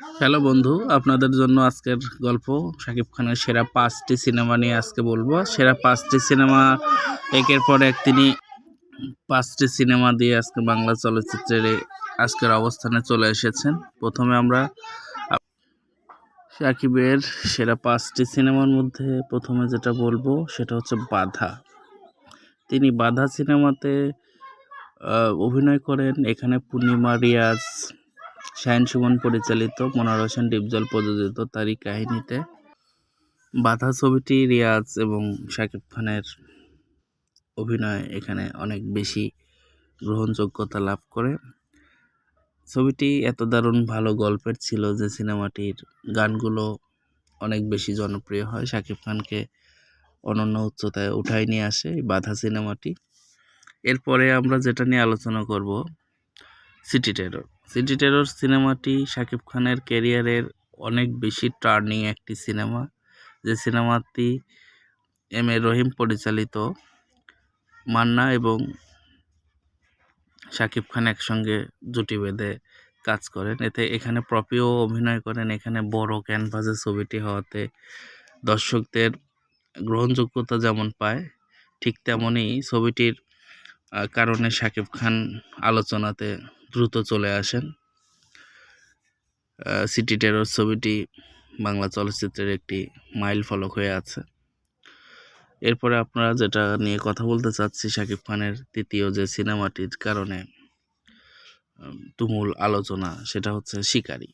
Hello বন্ধু, আপনাদের জন্য আজকের গল্প শাকিব খানের সেরা পাঁচটি সিনেমা নিয়ে আজকে বলব। সেরা পাঁচটি সিনেমা, একের পর এক তিনি পাঁচটি সিনেমা দিয়ে আজকে বাংলা চলচ্চিত্রের আজকের অবস্থানে চলে এসেছেন। প্রথমে আমরা শাকিবের সেরা পাঁচটি সিনেমার মধ্যে প্রথমে যেটা বলব, সেটা হচ্ছে বাধা। তিনি বাধা সিনেমাতে অভিনয় করেন এখানে পূর্ণিমা রিয়াজ শাহিন সুমন পরিচালিত মনোয়ার হোসেন ডিপজল প্রযোজিত তারই কাহিনীতে বাধা ছবিটি রিয়াজ এবং শাকিব খানের অভিনয় এখানে অনেক বেশি গ্রহণযোগ্যতা লাভ করে। ছবিটি এত দারুণ ভালো গল্পের ছিল যে সিনেমাটির গানগুলো অনেক বেশি জনপ্রিয় হয়। শাকিব খানকে অনন্য উচ্চতায় উঠাই নিয়ে আসে এই বাধা সিনেমাটি। এরপরে আমরা যেটা নিয়ে আলোচনা করব সিটি টেরর সিটি টেরর সিনেমাটি শাকিব খানের ক্যারিয়ারের অনেক বেশি টার্নিং একটি সিনেমা যে সিনেমাটি এম এ রহিম পরিচালিত। মান্না এবং শাকিব খান একসঙ্গে জুটি বেঁধে কাজ করেন। এতে এখানে প্রপিও অভিনয় করেন, এখানে বড় ক্যানভাসে ছবিটি হওয়াতে দর্শকদের গ্রহণযোগ্যতা যেমন পায়, ঠিক তেমনই ছবিটির কারণে শাকিব খান আলোচনাতে দ্রুত চলে আসেন। সিটি টেরর ছবিটি বাংলা চলচ্চিত্রের একটি মাইল ফলক হয়ে আছে। এরপরে আপনারা যেটা নিয়ে কথা বলতে চাচ্ছি, শাকিব খানের তৃতীয় যে সিনেমাটির কারণে তুমুল আলোচনা, সেটা হচ্ছে শিকারী।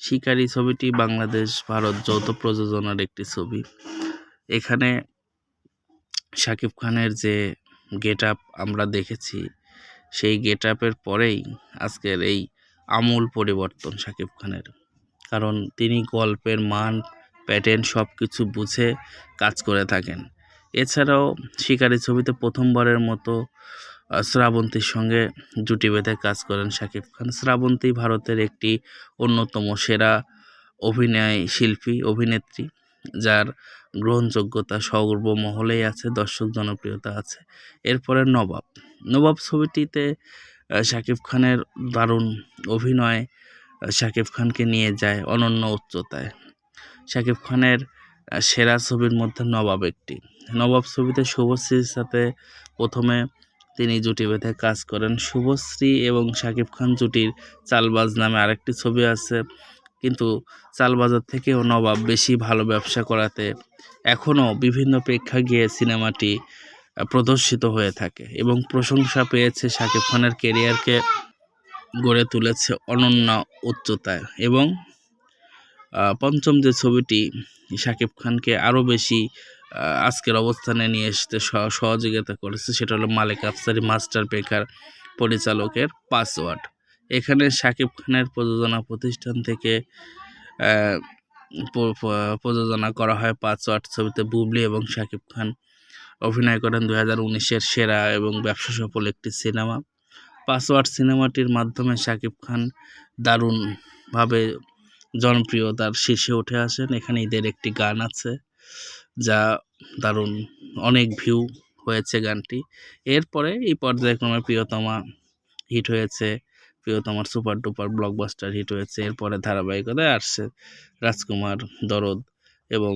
শিকারী ছবিটি বাংলাদেশ, ভারত যৌথ প্রযোজনার একটি ছবি। এখানে শাকিব খানের যে গেট আপ আমরা দেখেছি সেই গেট আপের পরেই আজকের এই আমূল পরিবর্তন শাকিব খানের। কারণ তিনি গল্পের মান প্যাটার্ন সব কিছু বুঝে কাজ করে থাকেন। এছাড়াও শিকারি ছবিতে প্রথমবারের মতো শ্রাবন্তীর সঙ্গে জুটি বেঁধে কাজ করেন শাকিব খান। শ্রাবন্তী ভারতের একটি অন্যতম সেরা অভিনয় শিল্পী, অভিনেত্রী, যার গ্রহণযোগ্যতা সর্বমহলেই আছে, দর্শক জনপ্রিয়তা আছে। এরপরে নবাব। নবাব ছবিটিতে শাকিব খানের দারুণ অভিনয় শাকিব খানকে নিয়ে যায় অনন্য উচ্চতায়। শাকিব খানের সেরা ছবির মধ্যে নবাব একটি। নবাব ছবিতে শুভশ্রীর সাথে প্রথমে তিনি জুটি বেঁধে কাজ করেন। শুভশ্রী এবং শাকিব খান জুটির চালবাজ নামে আরেকটি ছবি আছে কিন্তু চালবাজার থেকেও নবাব বেশি ভালো ব্যবসা করাতে এখনও বিভিন্ন প্রেক্ষাগৃহে সিনেমাটি প্রদর্শিত হয়ে থাকে এবং প্রশংসা পেয়েছে শাকিব খানের কেরিয়ারকে গড়ে তুলেছে অনন্য উচ্চতায় এবং পঞ্চম যে ছবিটি শাকিব খানকে আরও বেশি আজকের অবস্থানে নিয়ে আসতে সহ- সহযোগিতা করেছে সেটা হলো মালিক আফসারি মাস্টার পেকার পরিচালকের পাসওয়ার্ড। এখানে শাকিব খানের প্রযোজনা প্রতিষ্ঠান থেকে প্রযোজনা করা হয় পাসওয়ার্ড ছবিতে বুবলি এবং শাকিব খান। অভিনয় করেন দু হাজার উনিশের সেরা এবং ব্যবসা সফল একটি সিনেমা। পাসওয়ার্ড সিনেমাটির মাধ্যমে শাকিব খান দারুণভাবে জনপ্রিয়তার শীর্ষে উঠে আসেন। এখানে ঈদের একটি গান আছে, যা দারুণ, অনেক ভিউ হয়েছে গানটি। এরপরে এই পর্যায়ক্রমে প্রিয়তমা হিট হয়েছে প্রিয়তমার সুপার ডুপার ব্লকবাস্টার হিট হয়েছে। এরপরে ধারাবাহিকতায় আসছে রাজকুমার দরদ এবং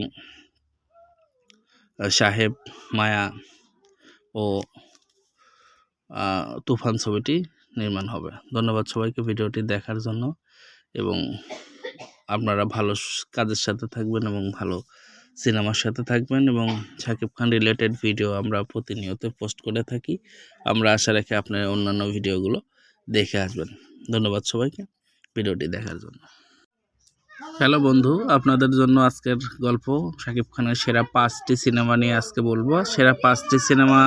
সাহেব মায়া ও তুফান ছবিটি নির্মাণ হবে। ধন্যবাদ সবাইকে ভিডিওটি দেখার জন্য এবং আপনারা ভালো কাজের সাথে থাকবেন এবং ভালো সিনেমার সাথে থাকবেন এবং শাকিব খান রিলেটেড ভিডিও আমরা প্রতিনিয়ত পোস্ট করে থাকি। আমরা আশা রাখি আপনার অন্যান্য ভিডিওগুলো দেখে আসবেন। ধন্যবাদ সবাইকে। ভিডিওটি দেখার জন্য। হ্যালো বন্ধু, আপনাদের জন্য আজকের গল্প শাকিব খানের সেরা পাঁচটি সিনেমা নিয়ে আজকে বলব। সেরা পাঁচটি সিনেমা